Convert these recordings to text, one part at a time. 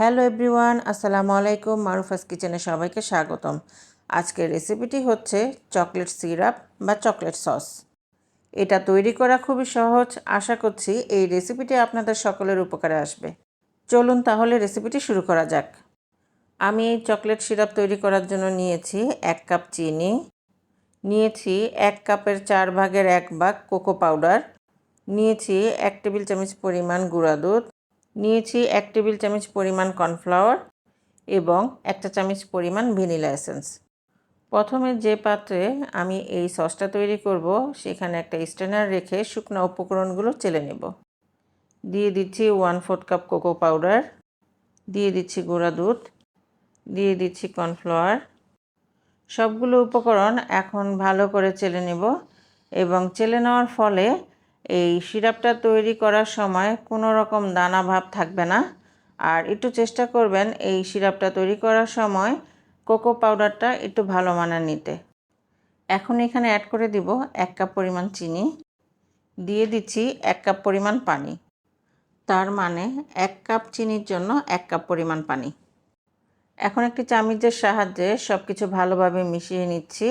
Hello everyone, আসসালামু আলাইকুম। মারুফাস কিচেনে সবাইকে স্বাগতম। আজকের রেসিপিটি হচ্ছে চকলেট সিরাপ বা চকলেট সস। এটা তৈরি করা খুবই সহজ। আশা করছি এই রেসিপিটি আপনাদের সকলের উপকারে আসবে। চলুন তাহলে রেসিপিটি শুরু করা যাক। আমি এই চকলেট সিরাপ তৈরি করার জন্য নিয়েছি এক কাপ চিনি, নিয়েছি এক কাপের চার ভাগের এক ভাগ কোকো পাউডার, নিয়েছি এক টেবিল চামচ পরিমাণ গুঁড়া দুধ নিয়েছি এক টেবিল চামচ পরিমাণ কর্নফ্লাওয়ার এবং একটা চামচ পরিমাণ ভ্যানিলা এসেন্স। প্রথমে যে পাত্রে আমি এই সসটা তৈরি করব, সেখানে একটা স্ট্যান্ডার রেখে শুকনো উপকরণগুলো চেলে নেব। দিয়ে দিচ্ছি one fourth cup cocoa powder, দিয়ে দিচ্ছি গুঁড়া দুধ, দিয়ে দিচ্ছি কর্নফ্লাওয়ার। সবগুলো উপকরণ এখন ভালো করে চেলে নেব এবং চেলে নেওয়ার ফলে এই সিরাপটা তৈরি করার সময় কোনো রকম দানা ভাব থাকবে না। আর একটু চেষ্টা করবেন এই সিরাপটা তৈরি করার সময় কোকো পাউডারটা একটু ভালো মানের নিতে। এখন এখানে অ্যাড করে দিব এক কাপ পরিমাণ চিনি। দিয়ে দিচ্ছি এক কাপ পরিমাণ পানি। তার মানে এক কাপ চিনির জন্য এক কাপ পরিমাণ পানি। এখন একটি চামিচের সাহায্যে সব কিছু ভালোভাবে মিশিয়ে নিচ্ছি।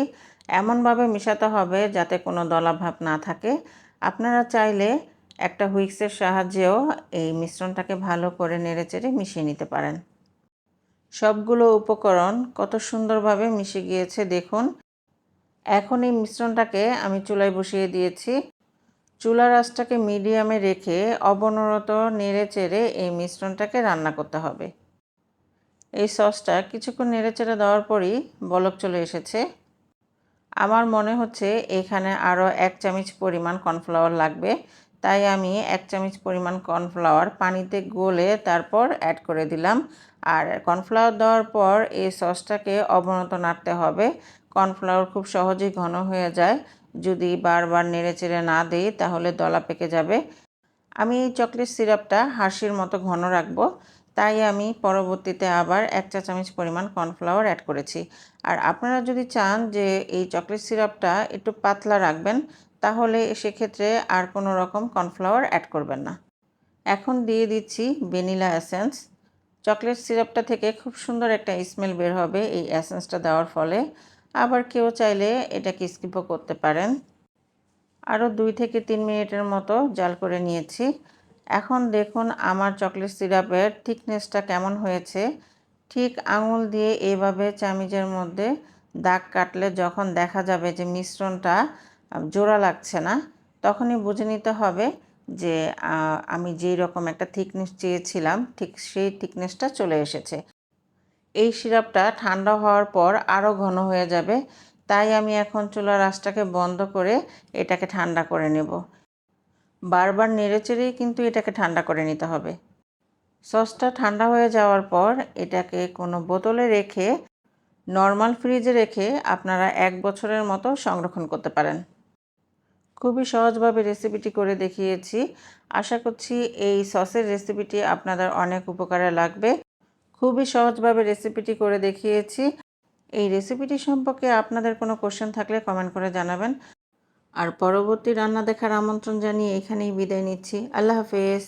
এমনভাবে মেশাতে হবে যাতে কোনো দলাভাব না থাকে। আপনারা চাইলে একটা হুইক্সের সাহায্যেও এই মিশ্রণটাকে ভালো করে নেড়েচেড়ে মিশিয়ে নিতে পারেন। সবগুলো উপকরণ কত সুন্দরভাবে মিশে গিয়েছে দেখুন। এখন এই মিশ্রণটাকে আমি চুলায় বসিয়ে দিয়েছি। চুলার আঁচটাকে মিডিয়ামে রেখে অবনরত নেড়ে চেড়ে এই মিশ্রণটাকে রান্না করতে হবে। এই সসটা কিছুক্ষণ নেড়ে চেড়ে দেওয়ার পরই বলক চলে এসেছে। আমার মনে হচ্ছে এখানে আরও এক চামচ পরিমাণ কর্নফ্লাওয়ার লাগবে। তাই আমি এক চামচ পরিমাণ কর্নফ্লাওয়ার পানিতে গলে তারপর অ্যাড করে দিলাম। আর কর্নফ্লাওয়ার দেওয়ার পর এই সসটাকে অবনত নাড়তে হবে। কর্নফ্লাওয়ার খুব সহজেই ঘন হয়ে যায়। যদি বারবার নেড়ে চেড়ে না দিই, তাহলে দলা পেকে যাবে। আমি এই চকলেট সিরাপটা হাসির মতো ঘন রাখব। তাই আমি পরবর্তীতে আবার এক চা চামচ পরিমাণ কর্নফ্লাওয়ার অ্যাড করেছি। আর আপনারা যদি চান যে এই চকলেট সিরাপটা একটু পাতলা রাখবেন, তাহলে সেক্ষেত্রে আর কোনো রকম কর্নফ্লাওয়ার অ্যাড করবেন না। এখন দিয়ে দিচ্ছি ভ্যানিলা এসেন্স। চকলেট সিরাপটা থেকে খুব সুন্দর একটা স্মেল বের হবে এই অ্যাসেন্সটা দেওয়ার ফলে। আবার কেউ চাইলে এটাকে স্কিপও করতে পারেন। আরও দুই থেকে তিন মিনিটের মতো জাল করে নিয়েছি। এখন দেখুন আমার চকলেট সিরাপের থিকনেসটা কেমন হয়েছে। ঠিক আঙুল দিয়ে এইভাবে চামিজের মধ্যে দাগ কাটলে যখন দেখা যাবে যে মিশ্রণটা জোড়া লাগছে না, তখনই বুঝে নিতে হবে যে আমি যেই রকম একটা থিকনেস চেয়েছিলাম, ঠিক সেই থিকনেসটা চলে এসেছে। এই সিরাপটা ঠান্ডা হওয়ার পর আরও ঘন হয়ে যাবে, তাই আমি এখন চুলার আঁচটাকে বন্ধ করে এটাকে ঠান্ডা করে নেব। বারবার নেড়েচেড়েই কিন্তু এটাকে ঠান্ডা করে নিতে হবে। সসটা ঠান্ডা হয়ে যাওয়ার পর এটাকে কোনো বোতলে রেখে, নর্মাল ফ্রিজে রেখে আপনারা এক বছরের মতো সংরক্ষণ করতে পারেন। খুবই সহজভাবে রেসিপিটি করে দেখিয়েছি। আশা করছি এই সসের রেসিপিটি আপনাদের অনেক উপকারে লাগবে। খুবই সহজভাবে রেসিপিটি করে দেখিয়েছি। এই রেসিপিটি সম্পর্কে আপনাদের কোনো কোশ্চেন থাকলে কমেন্ট করে জানাবেন। আর পরবর্তী রান্না দেখার আমন্ত্রণ জানিয়ে এখানেই বিদায় নিচ্ছি। আল্লাহ হাফেজ।